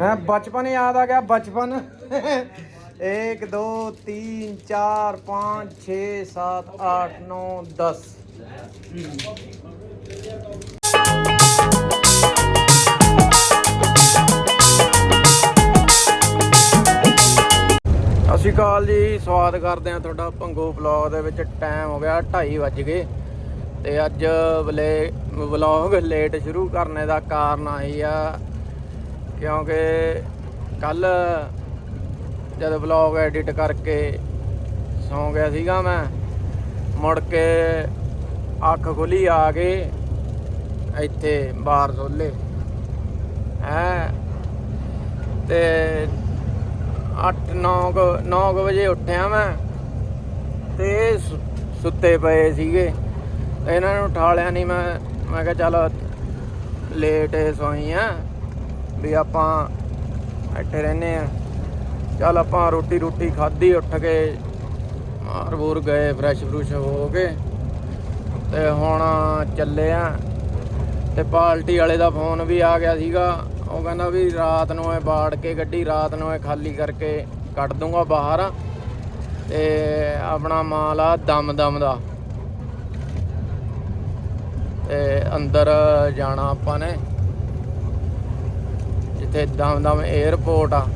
ਹੈ, ਬਚਪਨ ਯਾਦ ਆ ਗਿਆ, ਬਚਪਨ। 1 2 3 4 5 6 7 8 9 10 ਸਤਿ ਸ਼੍ਰੀ ਅਕਾਲ ਜੀ, ਸਵਾਗਤ ਕਰਦੇ ਆ ਤੁਹਾਡਾ ਭੰਗੋ ਵਲੌਗ ਦੇ ਵਿੱਚ। ਟਾਈਮ ਹੋ ਗਿਆ 2:30 ਵੱਜ ਗਏ ਤੇ ਅੱਜ ਵਲੇ ਵਲੌਗ ਲੇਟ ਸ਼ੁਰੂ ਕਰਨੇ ਦਾ ਕਾਰਨ ਆਈ ਆ। ਕਿਉਂਕਿ ਕੱਲ ਜਦ ਵਲੌਗ ਐਡਿਟ ਕਰਕੇ ਸੌਂ ਗਿਆ ਸੀਗਾ ਮੈਂ, ਮੁੜ ਕੇ ਅੱਖ ਖੁੱਲੀ ਆ ਕੇ ਇੱਥੇ ਬਾਹਰ ਸੋਲੇ। ਹੈ? ਤੇ 8 9 9 ਵਜੇ ਉੱਠਿਆ ਮੈਂ, ਤੇ ਸੁੱਤੇ ਪਏ ਸੀਗੇ। ਇਹਨਾਂ ਨੂੰ ਉਠਾ ਲਿਆ ਨਹੀਂ ਮੈਂ ਮੈਂ ਕਿਹਾ ਚੱਲ ਲੇਟ ਸੋਈ ਆ। ਵੀ ਆਪਾਂ ਇੱਥੇ ਰਹਿੰਦੇ ਆ ਚੱਲ ਆਪਾਂ ਰੋਟੀ ਰੋਟੀ ਖਾਧੀ, ਉੱਠ ਕੇ ਮਾਰ ਬੂਰ ਗਏ ਫਰੈਸ਼ ਫਰੂਸ਼ ਹੋ ਕੇ। ਤੇ ਹੁਣ ਚੱਲੇ ਆ ਤੇ ਪਾਰਟੀ ਵਾਲੇ ਦਾ ਫੋਨ ਵੀ ਆ ਗਿਆ ਸੀਗਾ। ਉਹ ਕਹਿੰਦਾ ਵੀ ਰਾਤ ਨੂੰ ਇਹ ਬਾੜ ਕੇ ਗੱਡੀ, ਰਾਤ ਨੂੰ ਇਹ ਖਾਲੀ ਕਰਕੇ ਕੱਢ ਦੂੰਗਾ ਬਾਹਰ। ਤੇ ਆਪਣਾ ਮਾਲ ਆ ਦਮ ਦਮ ਦਾ। ਤੇ ਅੰਦਰ ਜਾਣਾ ਆਪਾਂ ਨੇ। ਜਿੱਥੇ ਦਮ ਦਮ 에ਅਰਪੋਰਟ ਆ।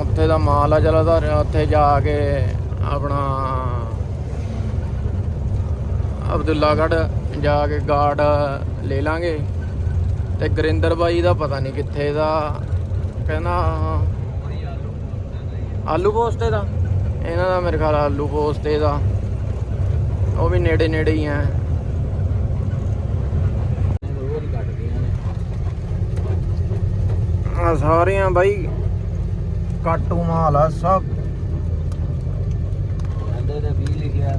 ਉੱਥੇ ਦਾ ਮਾਲ ਆ, ਚਲੋ ਤਾਂ ਉੱਥੇ ਜਾ ਕੇ ਆਪਣਾ ਅਬਦੁੱਲਾਗੜ੍ਹ ਜਾ ਕੇ ਗਾਰਡ ਲੈ ਲਾਂਗੇ। ਤੇ ਗਰਿੰਦਰ ਬਾਈ ਦਾ ਪਤਾ ਨਹੀਂ ਕਿੱਥੇ ਦਾ, ਕਹਿੰਦਾ ਆਲੂ ਪੋਸਤੇ ਦਾ। ਇਹਨਾਂ ਦਾ ਮੇਰੇ ਖਿਆਲ ਆਲੂ ਪੋਸਤੇ ਦਾ। ਉਹ ਵੀ ਨੇੜੇ ਨੇੜੇ ਹੀ ਆ। ਆ ਸਾਰਿਆਂ ਬਾਈ। ਕਾਟੂ ਮਾਲ ਆ ਸਭ। ਅੰਦਰ ਦਾ ਵੀ ਲਿਖਿਆ।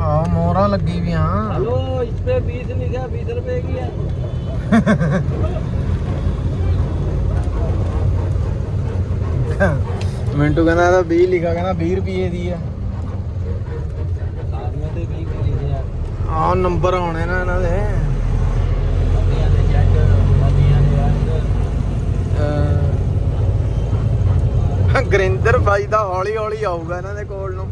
ਆ ਮੋਹਰਾਂ ਲੱਗੀ ਵੀ ਆ ਹਲੋ ਇਸ ਤੇ 20 ਲਿਖਿਆ 20 ਰੁਪਏ ਕੀ ਆ? ਮਿੰਟੂ ਕਹਿੰਦਾ ਇਹਦਾ 20 ਲਿਖਾ ਕਹਿੰਦਾ 20 ਰੁਪਏ ਦੀ ਆ। ਆ ਨੰਬਰ ਆਉਣੇ ਨਾ ਇਹਨਾਂ ਦੇ। ਗੁਰਿੰਦਰ ਬਾਈ ਦਾ ਹੌਲੀ ਹੌਲੀ ਆਊਗਾ ਇਹਨਾਂ ਦੇ ਕੋਲ ਨੂੰ।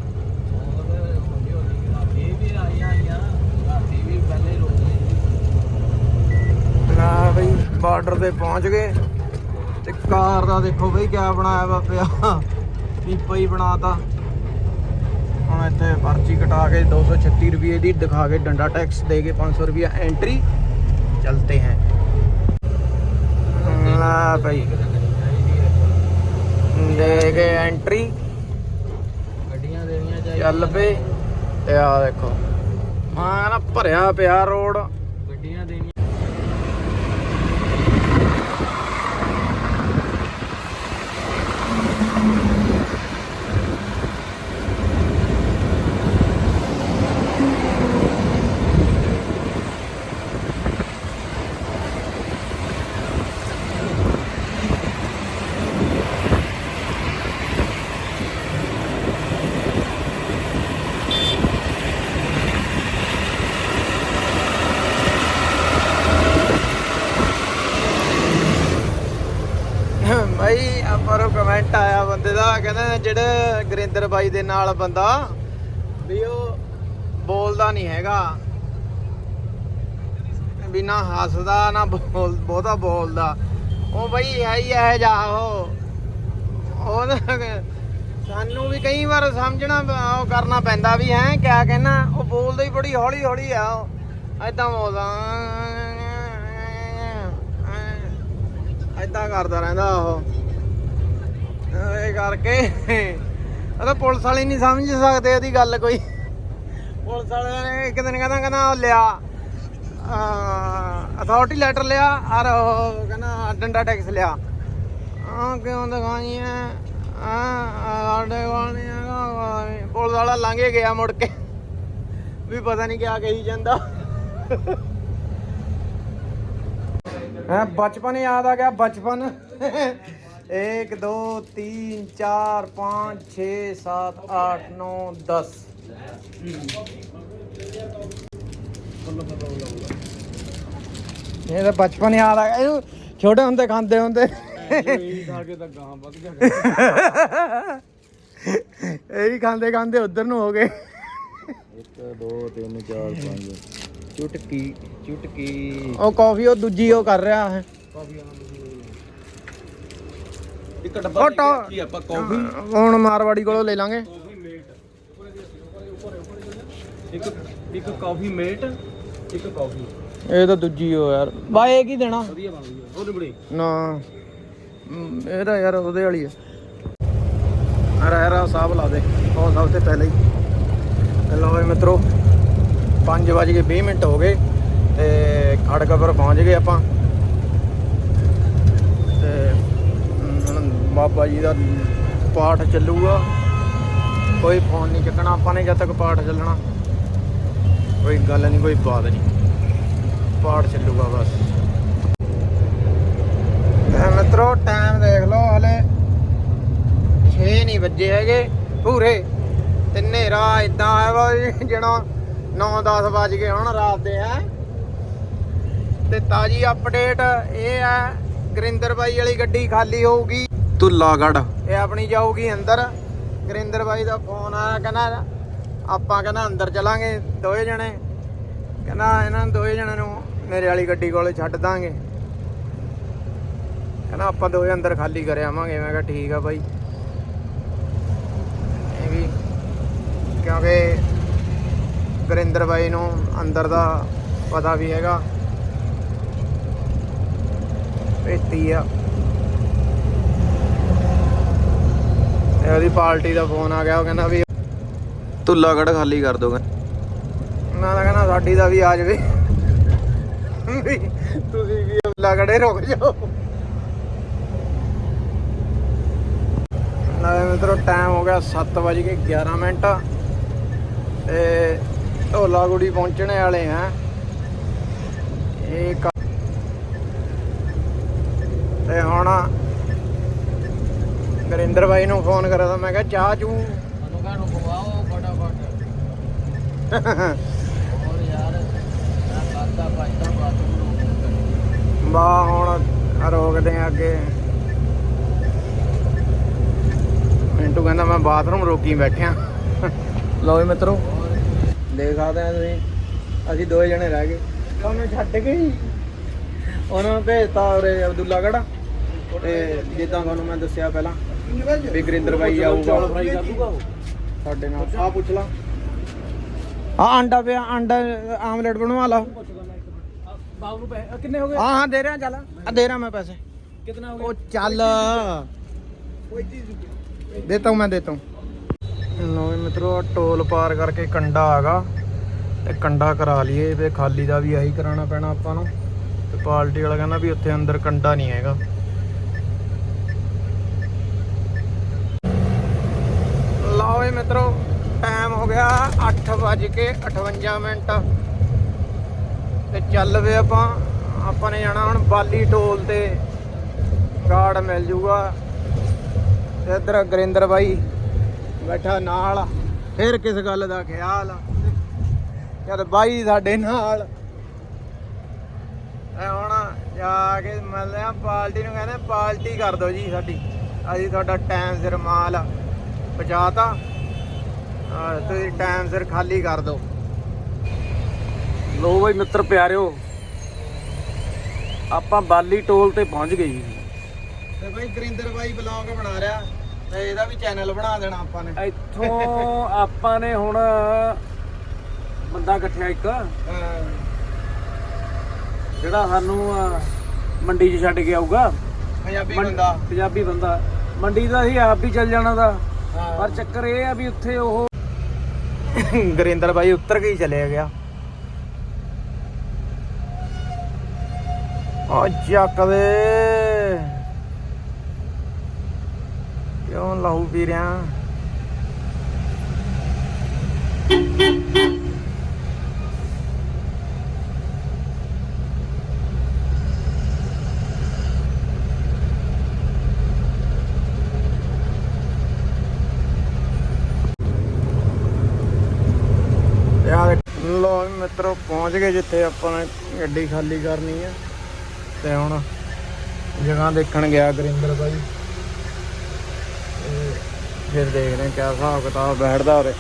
ਬਾਰਡਰ ਤੇ ਪਹੁੰਚ ਗਏ। ਤੇ ਕਾਰ ਦਾ ਦੇਖੋ ਬਈ ਕਿਆ ਬਣਾਇਆ ਵਾ ਪਿਆ ਪੀਪਾ ਹੀ ਬਣਾਤਾ। ਹੁਣ ਇੱਥੇ ਪਰਚੀ ਕਟਾ ਕੇ 236 ਰੁਪਏ ਦੀ ਦਿਖਾ ਕੇ ਡੰਡਾ ਟੈਕਸ ਦੇ ਕੇ 500 ਰੁਪਏ ਐਂਟਰੀ ਚਲਤੇ ਹੈ। ਲਾ ਭਾਈ ਲੈ ਗਏ ਐਂਟਰੀ ਗੱਡੀਆਂ ਦੇਣੀਆਂ ਚਾਹੀਦੀਆਂ। ਚੱਲ ਪਏ। ਤੇ ਆ ਦੇਖੋ। ਮਾਂ ਨਾ ਭਰਿਆ ਪਿਆ ਰੋਡ ਕਹਿੰਦਾ ਜਿਹੜੇ ਗਰਿੰਦਰ ਬਾਈ ਦੇ ਨਾਲ ਬੰਦਾ, ਵੀ ਉਹ ਬੋਲਦਾ ਨਹੀਂ ਹੈਗਾ। ਵੀ ਨਾ ਹੱਸਦਾ, ਨਾ ਬਹੁਤਾ ਬੋਲਦਾ। ਉਹ ਬਈ ਹੈ ਹੀ ਇਹ ਜਾ ਉਹ। ਉਹ ਸਾਨੂੰ ਵੀ ਕਈ ਵਾਰ ਸਮਝਣਾ ਉਹ ਕਰਨਾ ਪੈਂਦਾ ਵੀ ਹੈ, ਕਿਆ ਕਹਿਣਾ ਉਹ ਬੋਲਦਾ ਹੀ ਬੜੀ ਹੌਲੀ ਹੌਲੀ ਆ ਉਹ। ਐਦਾਂ ਬੋਲਦਾ ਐਦਾਂ ਕਰਦਾ ਰਹਿੰਦਾ ਉਹ। ਇਹ ਕਰਕੇ। ਉਹ ਪੁਲਿਸ ਵਾਲੇ ਨਹੀਂ ਸਮਝ ਸਕਦੇ ਉਹਦੀ ਗੱਲ ਕੋਈ। ਪੁਲਿਸ ਵਾਲੇ ਨੇ ਇੱਕ ਦਿਨ ਕਹਿੰਦਾ ਕਹਿੰਦਾ ਲਿਆ। ਅਥਾਰਟੀ ਲੈਟਰ ਲਿਆ, ਔਰ ਕਹਿੰਦਾ ਡੰਡਾ ਟੈਕਸ ਲਿਆ। ਆ ਕਿਉਂ ਦਿਖਾਈਆਂ? ਆ ਸਾਡੇ ਵਾਲੇ ਪੁਲਿਸ ਵਾਲਾ ਲੰਘੇ ਗਿਆ ਮੁੜ ਕੇ। ਵੀ ਪਤਾ ਨਹੀਂ ਕਿਆ ਕਹੀ ਜਾਂਦਾ। ਹੈ, ਬਚਪਨ ਯਾਦ ਆ ਗਿਆ, ਬਚਪਨ। 1 2 3 4 5 6 7 8 9 10 फुल पता ਇਹ ਤਾਂ ਬਚਪਨ ਯਾਦ ਆ ਗਿਆ ਇਹਨੂੰ ਛੋਟੇ ਹੁੰਦੇ ਖਾਂਦੇ ਹੁੰਦੇ ਇਹ ਖਾ ਕੇ ਤਾਂ ਗਾਂ ਵੱਧ ਗਿਆ ਇਹ ਹੀ ਖਾਂਦੇ ਖਾਂਦੇ ਉਧਰ ਨੂੰ ਹੋ ਗਏ 1 2 3 4 5 ਚੁਟਕੀ ਚੁਟਕੀ ਉਹ ਕਾਫੀ ਉਹ ਦੂਜੀ ਉਹ ਕਰ ਰਿਹਾ ਹੈ ਇੱਕ ਉਹ ਡੱਬਾ ਟੋ- ਕੀ ਆਪਾਂ ਕਾਫੀ ਹੁਣ ਮਾਰਵਾੜੀ ਕੋਲੋਂ ਲੈ ਲਾਂਗੇ। ਕਾਫੀ ਮੇਟ ਇੱਕ ਇੱਕ ਕਾਫੀ ਮੇਟ ਇੱਕ ਕਾਫੀ ਇਹ ਤਾਂ ਦੂਜੀ ਹੋ ਯਾਰ। ਬਾ ਇਹ ਕੀ ਦੇਣਾ? ਵਧੀਆ ਬਣਦੀ ਹੈ ਉਹ ਨਿਬੜੀ। ਨਾ। ਇਹ ਤਾਂ ਯਾਰ ਉਹਦੇ ਵਾਲੀ ਆ। ਰਹਿਰਾ ਸਾਹਿਬ ਲਾ ਦੇ। ਉਹ ਸਭ ਤੋਂ ਪਹਿਲੇ ਹੀ। ਲਓ ਵੀ ਮਿੱਤਰੋ 5 ਵਜ ਕੇ 20 ਮਿੰਟ ਹੋ ਗਏ। ਤੇ ਖੜਕਪੁਰ ਪਹੁੰਚ ਗਏ ਆਪਾਂ ਤੇ ਮ, ਹੁਣ ਬਾਬਾ ਜੀ ਦਾ ਪਾਠ ਚੱਲੂਗਾ। ਕੋਈ ਫੋਨ ਨਹੀਂ ਚੱਕਣਾ, ਆਪਾਂ ਨੇ ਜਦ ਤੱਕ ਪਾਠ ਚੱਲਣਾ। ਕੋਈ ਗੱਲ ਨਹੀਂ, ਕੋਈ ਬਾਤ ਨਹੀਂ। ਪਾਠ ਚੱਲੂਗਾ ਬਸ। ਤੇ ਮਿੱਤਰੋ ਟਾਈਮ ਦੇਖ ਲਓ, ਹਲੇ 6 ਨਹੀਂ ਵੱਜੇ ਹੈਗੇ ਪੂਰੇ। ਤੇ ਹਨੇਰਾ ਇਦਾਂ ਹੈ ਵਾ ਜਿਹੜਾ 9-10 ਵੱਜ ਗਏ ਹੁਣ ਰਾਤ ਦੇ, ਹੈ। ਤੇ ਤਾਜੀ ਅਪਡੇਟ ਇਹ ਹੈ, ਗਰਿੰਦਰ ਬਾਈ ਵਾਲੀ ਗੱਡੀ ਖਾਲੀ ਹੋਊਗੀ। ਤੁਲਾਗੜ। ਇਹ ਆਪਣੀ ਜਾਊਗੀ ਅੰਦਰ। ਗਰਿੰਦਰ ਬਾਈ ਦਾ ਫੋਨ ਆਇਆ, ਕਹਿੰਦਾ ਆਪਾਂ ਕਹਿੰਦਾ ਅੰਦਰ ਚਲਾਂਗੇ ਦੋਏ ਜਣੇ। ਕਹਿੰਦਾ ਇਹਨਾਂ ਦੋਏ ਜਣਿਆਂ ਨੂੰ ਮੇਰੇ ਵਾਲੀ ਗੱਡੀ ਕੋਲੇ ਛੱਡ ਦਾਂਗੇ। ਕਹਿੰਦਾ ਆਪਾਂ ਦੋਵੇਂ ਅੰਦਰ ਖਾਲੀ ਕਰ ਆਵਾਂਗੇ। ਮੈਂ ਕਿਹਾ ਠੀਕ ਆ ਬਾਈ। ਇਹ ਵੀ ਕਿਉਂਕਿ ਗੁਰਿੰਦਰ ਬਾਈ ਨੂੰ ਅੰਦਰ ਦਾ ਪਤਾ ਵੀ ਹੈਗਾ। ਭੇਤੀ ਆ। ਤੇ ਉਹਦੀ ਪਾਰਟੀ ਦਾ ਫੋਨ ਆ ਗਿਆ ਉਹ ਕਹਿੰਦਾ ਵੀ ਤੁਲਾਗੜ ਖਾਲੀ ਕਰ ਦੋਗੇ? ਮੈਂ ਤਾਂ ਕਹਿੰਦਾ ਸਾਡੀ ਦਾ ਵੀ ਆ ਜਾਵੇ। ਵੀ ਤੁਸੀਂ ਵੀ ਤੁਲਾਗੜੇ ਰੁਕ ਜਾਓ। ਨਾਲੇ ਮਿੱਤਰੋ ਟਾਈਮ ਹੋ ਗਿਆ 7:11 ਮਿੰਟ। ਤੇ ਢੋਲਾਗੁੜੀ ਪਹੁੰਚਣੇ ਵਾਲੇ ਆ। ਇਹ ਤੇ ਹੁਣ ਨਰਿੰਦਰ ਬਾਈ ਨੂੰ ਫੋਨ ਕਰਿਆ ਤਾਂ ਮੈਂ ਕਿਹਾ ਚਾਹ ਚੂ। ਅਨੁਗਾ ਨੂੰ ਖਵਾਓ ਫਟਾਫਟ। ਹੋਰ ਯਾਰ ਮੈਂ ਕਰਦਾ ਭਾਈਦਾ ਬਾਥਰੂਮ ਨੂੰ। ਬਾ ਹੁਣ ਰੋਕਦੇ ਆ ਅੱਗੇ। ਮਿੰਟੂ ਕਹਿੰਦਾ ਮੈਂ ਬਾਥਰੂਮ ਰੋਕੀ ਬੈਠਿਆ। ਲਓ ਜੀ ਮਿੱਤਰੋ ਦੇਖ ਸਕਦੇ ਆ ਤੁਸੀਂ ਅਸੀਂ ਦੋਏ ਜਣੇ ਰਹਿ ਗਏ। ਤੁਹਾਨੂੰ ਛੱਡ ਕੇ ਉਹਨਾਂ ਨੂੰ ਭੇਜਤਾ ਉਰੇ ਅਬਦੁੱਲਾਗੜ ਤੇ ਜਿੱਦਾਂ ਤੁਹਾਨੂੰ ਮੈਂ ਦੱਸਿਆ ਪਹਿਲਾਂ ਵੀ ਗੁਰਿੰਦਰ ਬਾਈ ਆਊਗਾ ਸਾਡੇ ਨਾਲ। ਆ ਪੁੱਛ ਲਾ। ਆ ਆਂਡਾ ਪਿਆ ਆਂਡਾ ਆਮਲੇਟ ਬਣਵਾ ਲਾ। ਬਾਬੂ ਨੂੰ ਪੈਸੇ ਕਿੰਨੇ ਹੋ ਗਏ? ਹਾਂ ਹਾਂ ਦੇ ਰਿਹਾ ਚੱਲ। ਆ ਦੇ ਰਿਹਾ ਮੈਂ ਪੈਸੇ। ਕਿੰਨਾ ਹੋ ਉਹ ਚੱਲ। ਦੇਤਾ ਹੂੰ ਮੈਂ ਦੇਤਾ ਹੂੰ। ਲੋ ਮਿੱਤਰੋ ਟੋਲ ਪਾਰ ਕਰਕੇ ਕੰਡਾ ਆਗਾ ਤੇ ਕੰਡਾ ਕਰਾ ਲਈਏ ਤੇ ਖਾਲੀ ਦਾ ਵੀ ਆਹੀ ਕਰਾਉਣਾ ਪੈਣਾ ਆਪਾਂ ਨੂੰ। ਤੇ ਪਾਰਟੀ ਵਾਲਾ ਕਹਿੰਦਾ ਵੀ ਉੱਥੇ ਅੰਦਰ ਕੰਡਾ ਨਹੀਂ ਹੈਗਾ। ਲਓ ਵੀ ਮਿੱਤਰੋ ਟਾਈਮ ਹੋ ਗਿਆ 8 ਵੱਜ ਕੇ 58 ਮਿੰਟ। ਤੇ ਚੱਲ ਵੇ ਆਪਾਂ ਆਪਾਂ ਨੇ ਜਾਣਾ ਹੁਣ ਬਾਲੀ ਟੋਲ ਤੇ। ਗਾਰਡ ਮਿਲ ਜੂਗਾ। ਤੇ ਇੱਧਰ ਗਰਿੰਦਰ ਬਾਈ ਬੈਠਾ ਨਾਲ। ਫਿਰ ਕਿਸ ਗੱਲ ਦਾ ਖਿਆਲ? ਜਦ ਬਾਈ ਸਾਡੇ ਨਾਲ। ਐ ਹੁਣ ਜਾ ਕੇ ਮਿਲਦੇ ਆ ਪਾਰਟੀ ਨੂੰ ਕਹਿੰਦੇ ਪਾਰਟੀ ਕਰ ਦਿਓ ਜੀ ਸਾਡੀ। ਅਸੀਂ ਤੁਹਾਡਾ ਟਾਈਮ ਸਿਰ ਮਾਲ ਪਹੁੰਚਾਤਾ ਤੁਸੀਂ ਟਾਈਮ ਸਿਰ ਖਾਲੀ ਕਰ ਦਿਓ। ਲੋ ਬਈ ਮਿੱਤਰ ਪਿਆਰਿਓ ਆਪਾਂ ਬਾਲੀ ਟੋਲ ਤੇ ਪਹੁੰਚ ਗਏ ਜੀ। ਤੇ ਬਾਈ ਗੁਰਿੰਦਰ ਬਾਈ ਬਲੌਗ ਬਣਾ ਰਿਹਾ ਤੇ ਇਹਦਾ ਵੀ ਚੈਨਲ ਬਣਾ ਦੇਣਾ ਆਪਾਂ ਨੇ। ਇੱਥੋਂ ਆਪਾਂ ਨੇ ਹੁਣ ਬੰਦਾ ਇਕੱਠਿਆ ਇੱਕ ਜਿਹੜਾ ਸਾਨੂੰ ਮੰਡੀ 'ਚ ਛੱਡ ਕੇ ਆਊਗਾ। ਪੰਜਾਬੀ ਬੰਦਾ। ਪੰਜਾਬੀ ਬੰਦਾ। ਮੰਡੀ ਦਾ ਹੀ ਆਪ ਵੀ ਚੱਲ ਜਾਣਾ ਦਾ। ਪਰ ਚੱਕਰ ਇਹ ਆ ਵੀ ਉੱਥੇ ਉਹ ਗਰਿੰਦਰ ਬਾਈ ਉੱਤਰ ਕੇ ਹੀ ਚਲੇ ਗਿਆ। ਆ ਚੱਕ ਦੇ। ਕਿਉਂ ਲਾਹੂ ਪੀ ਰਿਆ ਯਾਰ ਲੋ ਮਿੱਤਰੋ ਪਹੁੰਚ ਗਏ ਜਿੱਥੇ ਆਪਾਂ ਨੇ ਗੱਡੀ ਖਾਲੀ ਕਰਨੀ ਆ ਤੇ ਹੁਣ ਜਗ੍ਹਾ ਦੇਖਣ ਗਿਆ ਗੁਰਿੰਦਰ ਬਾਈ ਤੇ ਫਿਰ ਦੇਖਦੇ ਹਾਂ ਕਿਆ ਹਿਸਾਬ ਕਿਤਾਬ ਬੈਠਦਾ ਉਰੇ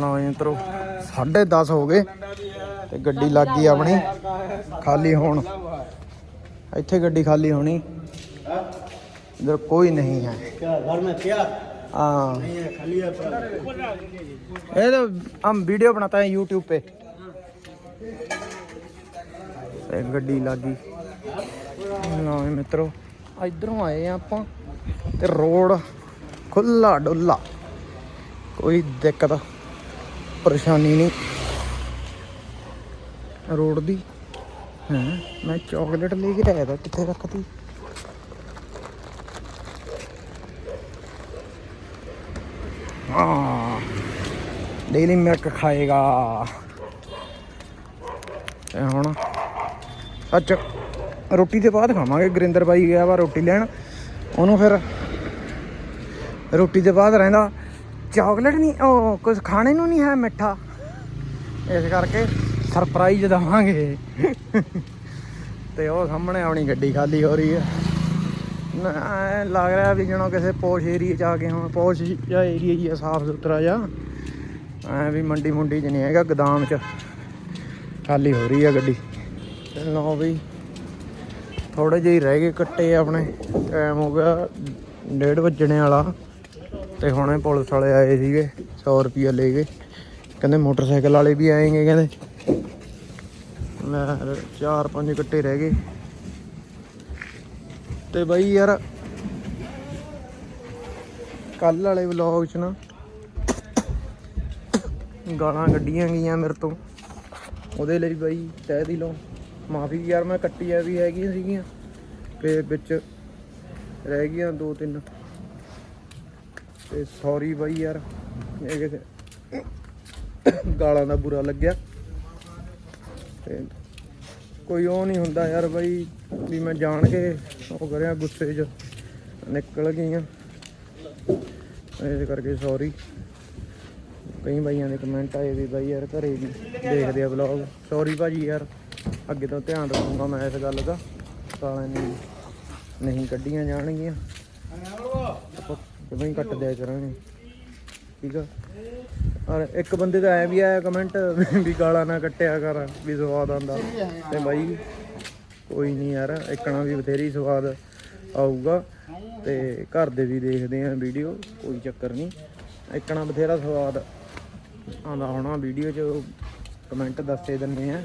ਲਓ ਜੀ ਮਿੱਤਰੋ 10:30 ਹੋ ਗਏ ਤੇ ਗੱਡੀ ਲੱਗ ਗਈ ਆਪਣੀ ਖਾਲੀ ਹੋਣ ਇੱਥੇ ਗੱਡੀ ਖਾਲੀ ਹੋਣੀ इधर कोई नहीं है क्या घर में क्या हाँ नहीं है खाली है ये तो हम वीडियो बनाते हैं यूट्यूब पे ਤੇ ਗੱਡੀ ਲੱਗੀ। ਲਓ ਮਿੱਤਰੋ, ਇਧਰੋਂ ਆਏ ਆ ਆਪਾਂ ਤੇ ਰੋਡ ਖੁੱਲਾ ਡੁੱਲਾ ਕੋਈ ਦਿੱਕਤ, ਪਰੇਸ਼ਾਨੀ ਨਹੀਂ। ਰੋਡ ਦੀ। ਹੈ, ਮੈਂ ਚਾਕਲੇਟ ਲੈ ਕੇ ਆਇਆ ਤਾਂ ਕਿੱਥੇ ਰੱਖਤੀ? ਹਾਂ ਡੇਲੀ ਮਿਲਕ ਖਾਏਗਾ। ਤੇ ਹੁਣ ਸੱਚ ਰੋਟੀ ਦੇ ਬਾਅਦ ਖਾਵਾਂਗੇ। ਗਰਿੰਦਰ ਬਾਈ ਗਿਆ ਵਾ ਰੋਟੀ ਲੈਣ। ਉਹਨੂੰ ਫਿਰ ਰੋਟੀ ਦੇ ਬਾਅਦ ਰਹਿੰਦਾ। ਚਾਕਲੇਟ ਨਹੀਂ, ਉਹ ਕੁਝ ਖਾਣੇ ਨੂੰ ਨਹੀਂ ਹੈ ਮਿੱਠਾ। ਇਸ ਕਰਕੇ ਸਰਪ੍ਰਾਈਜ਼ ਦਵਾਂਗੇ। ਤੇ ਉਹ ਸਾਹਮਣੇ ਆਪਣੀ ਗੱਡੀ ਖਾਲੀ ਹੋ ਰਹੀ ਹੈ। ਨਾ, ਐਂ ਲੱਗ ਰਿਹਾ ਵੀ ਜਣੋ ਕਿਸੇ ਪੋਸ਼ ਏਰੀਆ ਚ ਆ ਗਏ ਹੁਣ ਪੋਸ਼ ਜਿਹਾ ਏਰੀਆ ਹੀ ਆ ਸਾਫ਼ ਸੁਥਰਾ ਜਿਹਾ। ਐ ਵੀ ਮੰਡੀ ਮੁੰਡੀ ਚ ਨਹੀਂ ਹੈਗਾ, ਗਦਾਮ ਚ। ਖਾਲੀ ਹੋ ਰਹੀ ਆ ਗੱਡੀ। ਤੇ ਲਓ ਵੀ ਥੋੜੇ ਜਿਹੇ ਰਹਿ ਗਏ ਕੱਟੇ ਆਪਣੇ। ਟਾਈਮ ਹੋ ਗਿਆ ਡੇਢ ਵੱਜਣੇ ਵਾਲਾ। ਤੇ ਹੁਣੇ ਪੁਲਿਸ ਵਾਲੇ ਆਏ ਸੀਗੇ 100 ਰੁਪਿਆ ਲੈ ਗਏ। ਕਹਿੰਦੇ ਮੋਟਰਸਾਈਕਲ ਵਾਲੇ ਵੀ ਆਏਗੇ, ਕਹਿੰਦੇ। ਮੈਂ ਚਾਰ ਪੰਜ ਕੱਟੇ ਰਹਿ ਗਏ। ਤੇ ਬਾਈ ਯਾਰ ਕੱਲ ਵਾਲੇ ਵਲੌਗ 'ਚ ਨਾ ਗਾਲਾਂ ਕੱਢੀਆਂ ਗਈਆਂ ਮੇਰੇ ਤੋਂ। ਉਹਦੇ ਲਈ ਬਾਈ ਤਹਿ ਦਿਲੋਂ ਮਾਫੀ ਯਾਰ ਮੈਂ ਕੱਟੀਆਂ ਵੀ ਹੈਗੀਆਂ ਸੀਗੀਆਂ ਤੇ ਵਿੱਚ ਰਹਿ ਗਈਆਂ ਦੋ ਤਿੰਨ। ਤੇ ਸੌਰੀ ਬਾਈ ਯਾਰ, ਇਹ ਗਾਲਾਂ ਦਾ ਬੁਰਾ ਲੱਗਿਆ। ਤੇ ਕੋਈ ਉਹ ਨਹੀਂ ਹੁੰਦਾ ਯਾਰ ਬਾਈ ਵੀ ਮੈਂ ਜਾਣ ਕੇ ਉਹ ਕਰਿਆ ਗੁੱਸੇ 'ਚ ਨਿਕਲ ਗਈਆਂ। ਇਸ ਕਰਕੇ ਸੌਰੀ ਕਈ ਬਾਈਆਂ ਦੇ ਕਮੈਂਟ ਆਏ ਵੀ ਬਾਈ ਯਾਰ ਘਰੇ ਵੀ ਦੇਖਦੇ ਆ ਵਲੌਗ ਸੌਰੀ ਭਾਜੀ ਯਾਰ, ਅੱਗੇ ਤੋਂ ਧਿਆਨ ਰੱਖੂੰਗਾ ਮੈਂ ਇਸ ਗੱਲ ਦਾ। ਗਾਲਾਂ ਨਹੀਂ ਨਹੀਂ ਕੱਢੀਆਂ ਜਾਣਗੀਆਂ। ਆਪਾਂ ਜਦੋਂ ਹੀ ਕੱਟ ਦਿਆ ਕਰਾਂਗੇ। ਠੀਕ ਆ? ਔਰ ਇੱਕ ਬੰਦੇ ਦਾ ਐ ਵੀ ਆਇਆ ਕਮੈਂਟ ਵੀ ਗਾਲਾਂ ਨਾ ਕੱਟਿਆ ਕਰ, ਵੀ ਸਵਾਦ ਆਉਂਦਾ। ਤੇ ਬਾਈ, ਕੋਈ ਨਹੀਂ ਯਾਰ, ਇੱਕਣਾ ਵੀ ਬਥੇਰੀ ਸਵਾਦ ਆਊਗਾ। ਤੇ ਘਰ ਦੇ ਵੀ ਦੇਖਦੇ ਆ ਵੀਡੀਓ, ਕੋਈ ਚੱਕਰ ਨਹੀਂ। ਇੱਕਣਾ ਬਥੇਰਾ ਸਵਾਦ ਆਉਂਦਾ ਹੋਣਾ ਵੀਡੀਓ 'ਚ ਕਮੈਂਟ ਦੱਸੇ ਦਿੰਨੇ ਆ।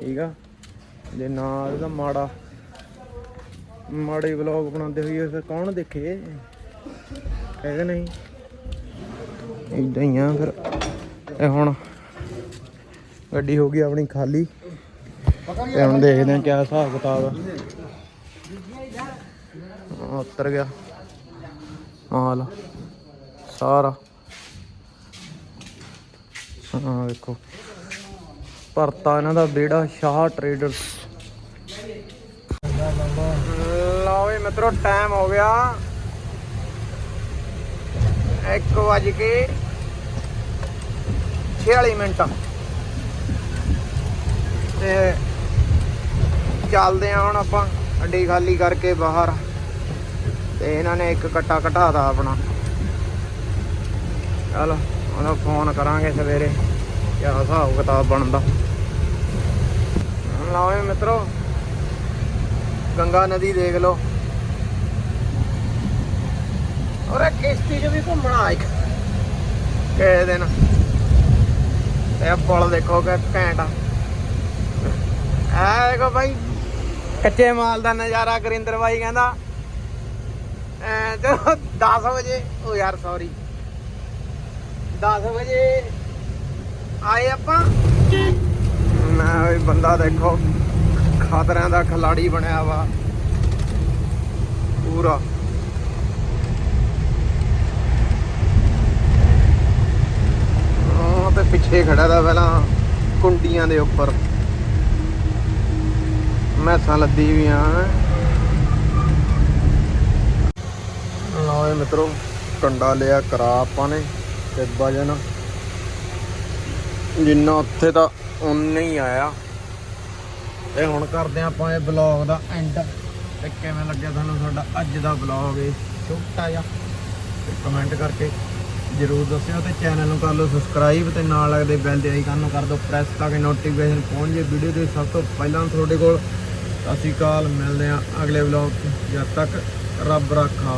ਠੀਕ ਆ? ਜੇ ਨਾ ਇਹਦਾ ਮਾੜਾ, ਮਾੜੇ ਵਲੌਗ ਬਣਾਉਂਦੇ ਹੋਈਏ ਫਿਰ ਕੌਣ ਦੇਖੇ? ਹੈਗਾ ਨਹੀਂ? ਇਦਾਂ ਹੀ ਆ ਫਿਰ। ਇਹ ਹੁਣ ਗੱਡੀ ਹੋ ਗਈ ਆਪਣੀ ਖਾਲੀ। ਤੇ ਹੁਣ ਦੇਖਦੇ ਆ ਕਿਆ ਹਿਸਾਬ ਕਿਤਾਬ ਆ। ਆਹ ਗਿਆ। ਮਾਲ, ਸਾਰਾ। ਹਾਂ, ਵੇਖੋ। ਭਰਤਾ ਇਹਨਾਂ ਦਾ ਬੇੜਾ ਸ਼ਾਹ ਟਰੇਡਰਸ ਲਓ ਵੀ ਮਿੱਤਰੋ ਟਾਈਮ ਹੋ ਗਿਆ। 1 ਵਜ ਕੇ 46 ਮਿੰਟ। ਤੇ ਚੱਲਦੇ ਆ ਹੁਣ ਆਪਾਂ ਅੱਡੀ ਖਾਲੀ ਕਰਕੇ ਬਾਹਰ। ਤੇ ਇਹਨਾਂ ਨੇ ਇੱਕ ਕੱਟਾ ਘਟਾਤਾ ਆਪਣਾ। ਚਲੋ। ਉਹਦਾ ਫੋਨ ਕਰਾਂਗੇ ਸਵੇਰੇ, ਕਿਆ ਹਿਸਾਬ ਕਿਤਾਬ ਬਣਦਾ। ਲਓ ਵੀ ਮਿੱਤਰੋ, ਗੰਗਾ ਨਦੀ ਦੇਖ ਲਓ। ਔਰ ਇਹ ਕਿਸ਼ਤੀ 'ਚ ਵੀ ਘੁੰਮਣਾ ਇੱਕ, ਕਿਸੇ ਦਿਨ। ਇਹ ਪੁਲ ਦੇਖੋ ਕਿ ਘੈਂਟ ਆ। ਐ ਦੇਖੋ ਭਾਈ ਕੱਚੇ ਮਾਲ ਦਾ ਨਜ਼ਾਰਾ ਕਰਿੰਦਰ ਬਾਈ ਕਹਿੰਦਾ, ਐ ਤੇ 10 ਵਜੇ ਉਹ ਯਾਰ ਸੌਰੀ 10 ਵਜੇ ਆਏ ਆਪਾਂ। ਮੈਂ ਵੀ ਬੰਦਾ ਦੇਖੋ, ਖਤਰਿਆਂ ਦਾ ਖਿਲਾੜੀ ਬਣਿਆ ਵਾ। ਪੂਰਾ। ਉਹ ਤੇ ਪਿੱਛੇ ਖੜਾ ਦਾ ਪਹਿਲਾਂ ਕੁੰਡੀਆਂ ਦੇ ਉੱਪਰ। ਮੈਸਾਂ ਲੱਦੀ ਵੀ ਆ ਲਓ ਮਿੱਤਰੋ, ਕੰਡਾ ਲਿਆ ਕਰਾ ਆਪਾਂ ਨੇ। ਤੇ ਵਜਨ ਜਿੰਨਾ ਉੱਥੇ ਤਾਂ ਉਨਾ ਹੀ ਆਇਆ। ਤੇ ਹੁਣ ਕਰਦੇ ਹਾਂ ਆਪਾਂ ਇਹ ਬਲੌਗ ਦਾ ਐਂਡ ਤੇ ਕਿਵੇਂ ਲੱਗਿਆ ਤੁਹਾਨੂੰ ਸਾਡਾ ਅੱਜ ਦਾ ਬਲੌਗ ਇਹ? ਛੋਟਾ ਜਿਹਾ। ਤੇ ਕਮੈਂਟ ਕਰਕੇ ਜਰੂਰ ਦੱਸਿਓ ਤੇ ਚੈਨਲ ਨੂੰ ਕਰ ਲਓ ਸਬਸਕ੍ਰਾਈਬ ਤੇ ਨਾਲ ਲੱਗਦੇ ਬੈਲ ਦੇ ਆਈਕਨ ਨੂੰ ਕਰ ਦਿਓ। ਪ੍ਰੈਸ ਤਾਂ ਕਿ ਨੋਟੀਫਿਕੇਸ਼ਨ ਪਹੁੰਚ ਜੇ ਵੀਡੀਓ ਦੇ ਸਭ ਤੋਂ ਪਹਿਲਾਂ ਤੁਹਾਡੇ ਕੋਲ। ਸਤਿ ਸ਼੍ਰੀ ਅਕਾਲ। ਮਿਲਦੇ ਹਾਂ ਅਗਲੇ ਬਲੌਗ ਜਦ ਤੱਕ ਰੱਬ ਰੱਖਾ।